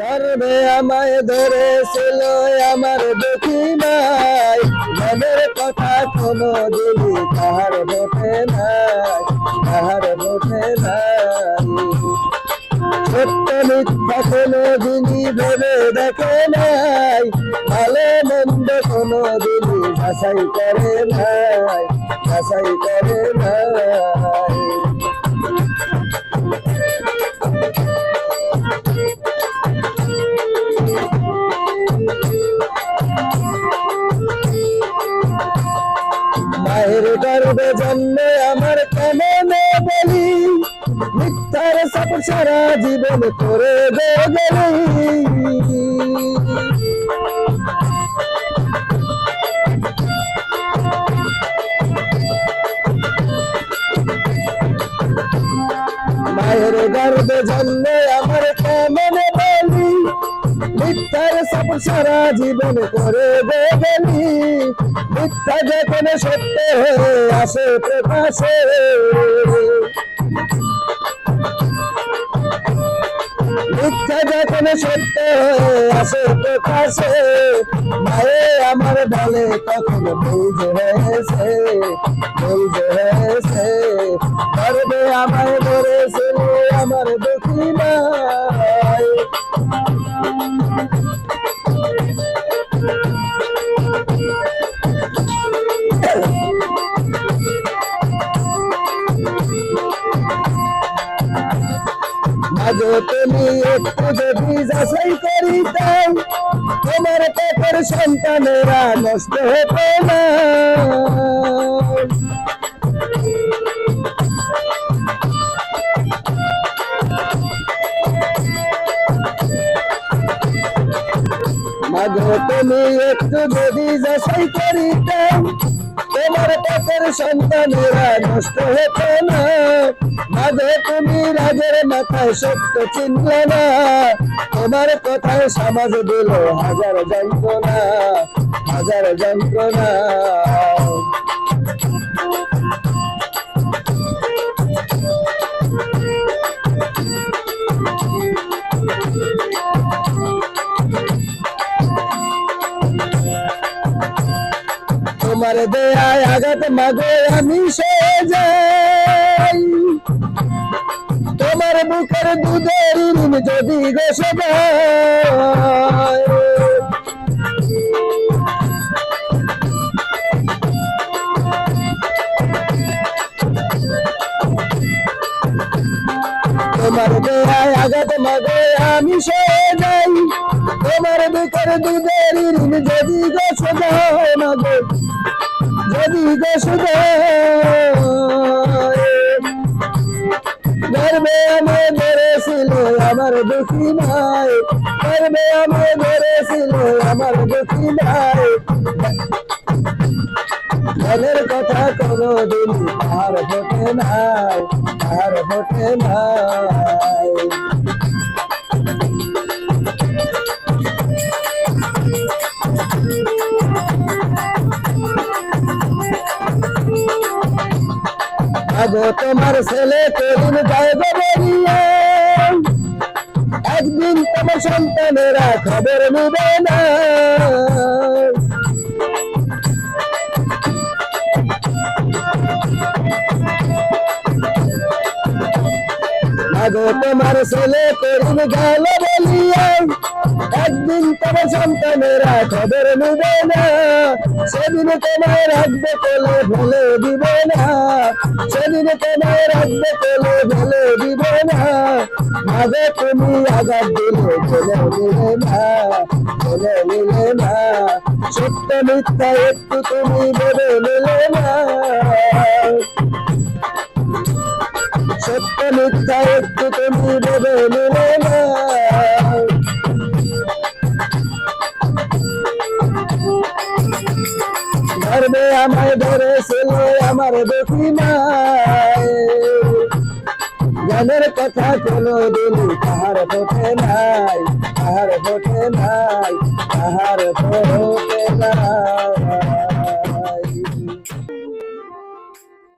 গর্বে আমায় ধরেছিল আমার দুঃখী নাই মনের কথা কোনো দিনই তাহার বোঠে নাই, তাহার বোঠে নাই। সত্য মিথ্যা কোনো দিনই ভেবে দেখে নাই, ভালো মন্দ কোনো দিনই যাচাই করে নাই যাচাই করে নাই। মায়ের গর্বে জন্মে আমার কেমন বলি? মিথ্যার সব সারা জীবন করে গেলি। মায়ের গর্বে জন্মে আমার সারা জীবন করে গেলি। মিথ্যা যখন সত্য হয়ে আসে প্রকাশে। মিথ্যা যখন সত্য হয়ে আসে প্রকাশে। মায়ে আমার বলে তখন বুঝ হয়েছে? বুঝ হয়েছে। গর্বে আমায় ধরেছিল আমার আজও তুমি একটু যদি যাচাই করিতাম, তোমার পেটের সন্তানেরা নষ্ট হতো না। মাগো তুমি একটু যদি যাচাই করিতাম তোমার পেটের সন্তানেরা নষ্ট হতো না। মাঝে তুমি রাজের মাথায় সত্য চিনলে না। তোমার কথায় সমাজ দিল হাজার যন্ত্রণা হাজার যন্ত্রণা। তোমার দেয়ায় আঘাত মাগে, আমি সে যাই তোমার বুকের দুধের ঋণ যদি গোসে তোমার দেয়ায় আঘাত মাগে, আমি সে যাই তোমার বুকের দুধের ঋণ যদি মাগো, যদি গোসে গর্বে আমি ধরেছিল, আমার দুঃখী ভাই গর্বে আমি ধরেছিল, আমার দুঃখী ভাই মনের কথা কোনো দিন আর ফোটে নাই, আর ফোটে নাই। আগো তোমার ছেলে কোদিন যাইব বেরিয়ে একদিন তোমার সন্তানেরা খবর নিবে না। তোমার ছেলে কোদিন গেল বলিয়া, একদিন তোমার সন্তানেরা খবর নিবে না। সেদিন তোমায় রাখবে কোলে ভুলে দিবে না। সেদিন তোমায় রাখবে কোলে ভুলে দিবে না। মাঝে তুমি আঘাত দিলে চলে নিলে না, চলে নিলে না। সত্য মিথ্যা একটু তুমি ভেবে নিলে না। সত্য মিথ্যা তুমি ভেবে নিলে না। গর্বে আমায় ধরেছিল আমার দুঃখী মায় জ্ঞানের কথা কোনো দিন তাহার ফোটে নাই তাহার ফোটে নাই তাহার ফোটে নাই।